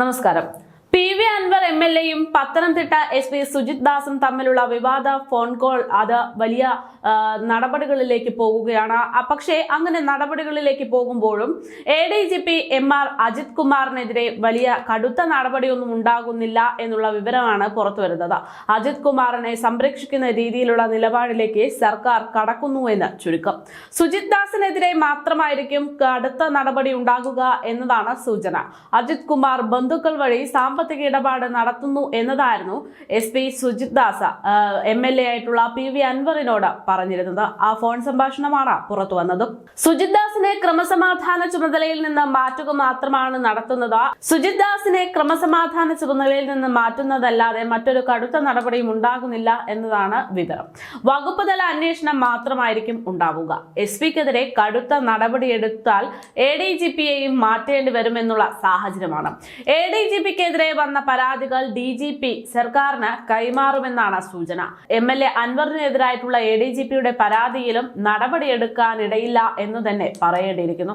നമസ്കാരം. P V M L എയും Pathanamthitta S P Sujith ദാസും തമ്മിലുള്ള വിവാദ ഫോൺ കോൾ അത് വലിയ നടപടികളിലേക്ക് പോകുകയാണ്. പക്ഷേ അങ്ങനെ നടപടികളിലേക്ക് പോകുമ്പോഴും A D G P M R Ajith കുമാറിനെതിരെ വലിയ കടുത്ത നടപടിയൊന്നും ഉണ്ടാകുന്നില്ല എന്നുള്ള വിവരമാണ് പുറത്തു വരുന്നത് അജിത് കുമാറിനെ സംരക്ഷിക്കുന്ന രീതിയിലുള്ള നിലപാടിലേക്ക് സർക്കാർ കടക്കുന്നു എന്ന് ചുരുക്കം. സുജിത് ദാസിനെതിരെ മാത്രമായിരിക്കും കടുത്ത നടപടി ഉണ്ടാകുക എന്നതാണ് സൂചന. അജിത് കുമാർ ബന്ധുക്കൾ വഴി സാമ്പത്തിക ഇടപാട് നടത്തുന്നു എന്നതായിരുന്നു S P Sujith Das M L A ആയിട്ടുള്ള പി വി അൻവറിനോട് പറഞ്ഞിരുന്നത്. ആ ഫോൺ സംഭാഷണമാണ് പുറത്തു വന്നത്. സുജിത് ദാസിനെ ക്രമസമാധാന ചുമതലയിൽ നിന്ന് മാറ്റുക മാത്രമാണ് നടത്തുന്നത്. സുജിത് ദാസിനെ ക്രമസമാധാന ചുമതലയിൽ നിന്ന് മാറ്റുന്നതല്ലാതെ മറ്റൊരു കടുത്ത നടപടിയും ഉണ്ടാകുന്നില്ല എന്നതാണ് വിവരം. വകുപ്പ് തല അന്വേഷണം മാത്രമായിരിക്കും ഉണ്ടാവുക. എസ് പിക്കെതിരെ കടുത്ത നടപടിയെടുത്താൽ എ ഡി ജി പിയെയും മാറ്റേണ്ടി വരുമെന്നുള്ള സാഹചര്യമാണ്. എ ഡി ജി പിക്കെതിരെ വന്ന പരാതികൾ ഡി ജി പി സർക്കാരിന് കൈമാറുമെന്നാണ് സൂചന. എം എൽ എ അൻവറിനെതിരായിട്ടുള്ള എ ഡി ജി പിയുടെ പരാതിയിലും നടപടിയെടുക്കാനിടയില്ല എന്ന് തന്നെ പറയേണ്ടിയിരിക്കുന്നു.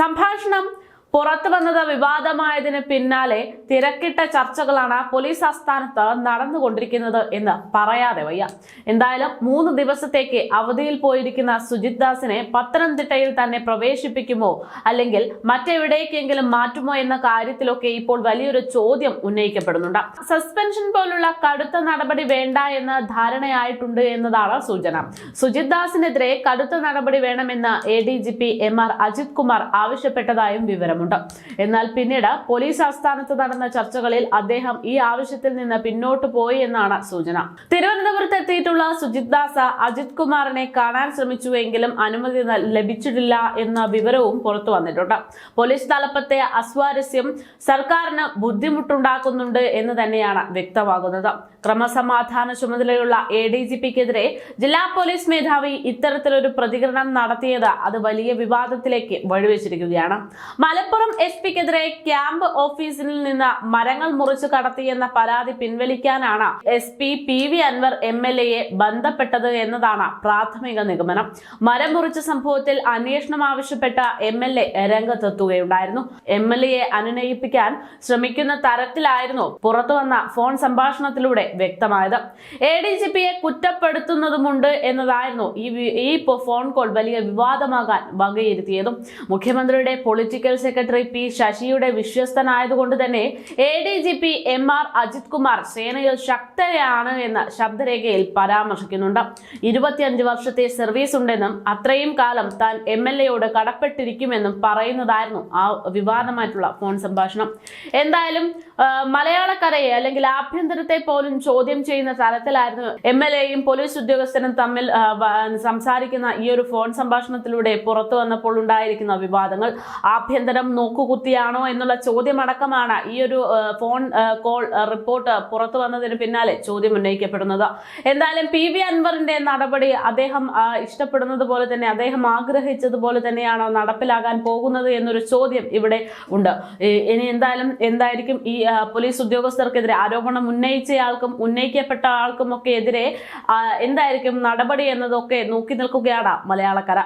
സംഭാഷണം പുറത്തു വന്നത് വിവാദമായതിന് പിന്നാലെ തിരക്കിട്ട ചർച്ചകളാണ് പോലീസ് ആസ്ഥാനത്ത് നടന്നുകൊണ്ടിരിക്കുന്നത് എന്ന് പറയാതെ വയ്യ. എന്തായാലും മൂന്ന് ദിവസത്തേക്ക് അവധിയിൽ പോയിരിക്കുന്ന സുജിത് ദാസിനെ പത്തനംതിട്ടയിൽ തന്നെ പ്രവേശിപ്പിക്കുമോ? അല്ലെങ്കിൽ മറ്റെവിടേക്കെങ്കിലും മാറ്റുമോ എന്ന കാര്യത്തിലൊക്കെ ഇപ്പോൾ വലിയൊരു ചോദ്യം ഉന്നയിക്കപ്പെടുന്നുണ്ട്. സസ്പെൻഷൻ പോലുള്ള കടുത്ത നടപടി വേണ്ട എന്ന് ധാരണയായിട്ടുണ്ട് എന്നതാണ് സൂചന. സുജിത് ദാസിനെതിരെ കടുത്ത നടപടി വേണമെന്ന് A D G P M R Ajith Kumar ആവശ്യപ്പെട്ടതായും വിവരമുണ്ട് എന്നാൽ പിന്നീട് പോലീസ് ആസ്ഥാനത്ത് നടന്ന ചർച്ചകളിൽ അദ്ദേഹം ഈ ആവശ്യത്തിൽ നിന്ന് പിന്നോട്ട് പോയി എന്നാണ് സൂചന. തിരുവനന്തപുരത്ത് എത്തിയിട്ടുള്ള സുജിത് ദാസ അജിത് കുമാറിനെ കാണാൻ ശ്രമിച്ചുവെങ്കിലും അനുമതി ലഭിച്ചിട്ടില്ല എന്ന വിവരവും പുറത്തു വന്നിട്ടുണ്ട്. പോലീസ് തലപ്പത്തെ അസ്വാരസ്യം സർക്കാരിന് ബുദ്ധിമുട്ടുണ്ടാക്കുന്നുണ്ട് എന്ന് തന്നെയാണ് വ്യക്തമാകുന്നത്. ക്രമസമാധാന ചുമതലയുള്ള എ ഡി ജി പിക്കെതിരെ ജില്ലാ പോലീസ് മേധാവി ഇത്തരത്തിലൊരു പ്രതികരണം നടത്തിയത് അത് വലിയ വിവാദത്തിലേക്ക് വഴിവെച്ചിരിക്കുകയാണ്. മലപ്പുറം എസ് പിക്കെതിരെ ക്യാമ്പ് ഓഫീസിൽ നിന്ന് മരങ്ങൾ മുറിച്ചു കടത്തിയെന്ന പരാതി പിൻവലിക്കാനാണ് S P P V Anvar M L എയെ ബന്ധപ്പെട്ടത് എന്നതാണ് പ്രാഥമിക നിഗമനം. മരം മുറിച്ച സംഭവത്തിൽ അന്വേഷണം ആവശ്യപ്പെട്ട എം എൽ എ രംഗത്തെത്തുകയുണ്ടായിരുന്നു. എം എൽ എയെ അനുനയിപ്പിക്കാൻ ശ്രമിക്കുന്ന തരത്തിലായിരുന്നു പുറത്തുവന്ന ഫോൺ സംഭാഷണത്തിലൂടെ വ്യക്തമായത്. എ ഡി ജി പിയെ കുറ്റപ്പെടുത്തുന്നതുമുണ്ട് എന്നതായിരുന്നു ഈ ഈ ഫോൺ കോൾ വലിയ വിവാദമാകാൻ വകയിരുത്തിയതും. മുഖ്യമന്ത്രിയുടെ പൊളിറ്റിക്കൽ സെക്രട്ടറി പി ശശിയുടെ വിശ്വസ്തനായതുകൊണ്ട് തന്നെ A D G P M R Ajith Kumar സേനയിൽ ശക്തയാണ് എന്ന് ശബ്ദരേഖയിൽ പരാമർശിക്കുന്നുണ്ട്. ഇരുപത്തിയഞ്ച് വർഷത്തെ സർവീസ് ഉണ്ടെന്നും അത്രയും കാലം താൻ എം എൽ എയോട് കടപ്പെട്ടിരിക്കുമെന്നും പറയുന്നതായിരുന്നു ആ വിവാദമായിട്ടുള്ള ഫോൺ സംഭാഷണം. എന്തായാലും മലയാളക്കരയെ അല്ലെങ്കിൽ ആഭ്യന്തരത്തെ പോലും ചോദ്യം ചെയ്യുന്ന തലത്തിലായിരുന്നു എം എൽ എയും പോലീസ് ഉദ്യോഗസ്ഥനും തമ്മിൽ സംസാരിക്കുന്ന ഈ ഒരു ഫോൺ സംഭാഷണത്തിലൂടെ പുറത്തു വന്നപ്പോൾ ഉണ്ടായിരിക്കുന്ന വിവാദങ്ങൾ. ആഭ്യന്തരം നോക്കുകുത്തിയാണോ എന്നുള്ള ചോദ്യമടക്കമാണ് ഈ ഒരു ഫോൺ കോൾ റിപ്പോർട്ട് പുറത്തു വന്നതിന് പിന്നാലെ ചോദ്യം ഉന്നയിക്കപ്പെടുന്നത്. എന്തായാലും പി വി അൻവറിന്റെ നടപടി അദ്ദേഹം ഇഷ്ടപ്പെടുന്നത് പോലെ തന്നെ അദ്ദേഹം ആഗ്രഹിച്ചതുപോലെ തന്നെയാണോ നടപ്പിലാകാൻ പോകുന്നത് എന്നൊരു ചോദ്യം ഇവിടെ ഉണ്ട്. ഇനി എന്തായാലും എന്തായിരിക്കും ഈ പോലീസ് ഉദ്യോഗസ്ഥർക്കെതിരെ ആരോപണം ഉന്നയിച്ചയാൾക്കും ഉന്നയിക്കപ്പെട്ട ആൾക്കും ഒക്കെ എതിരെ എന്തായിരിക്കും നടപടി എന്നതൊക്കെ നോക്കി നിൽക്കുകയാണ് മലയാളക്കര.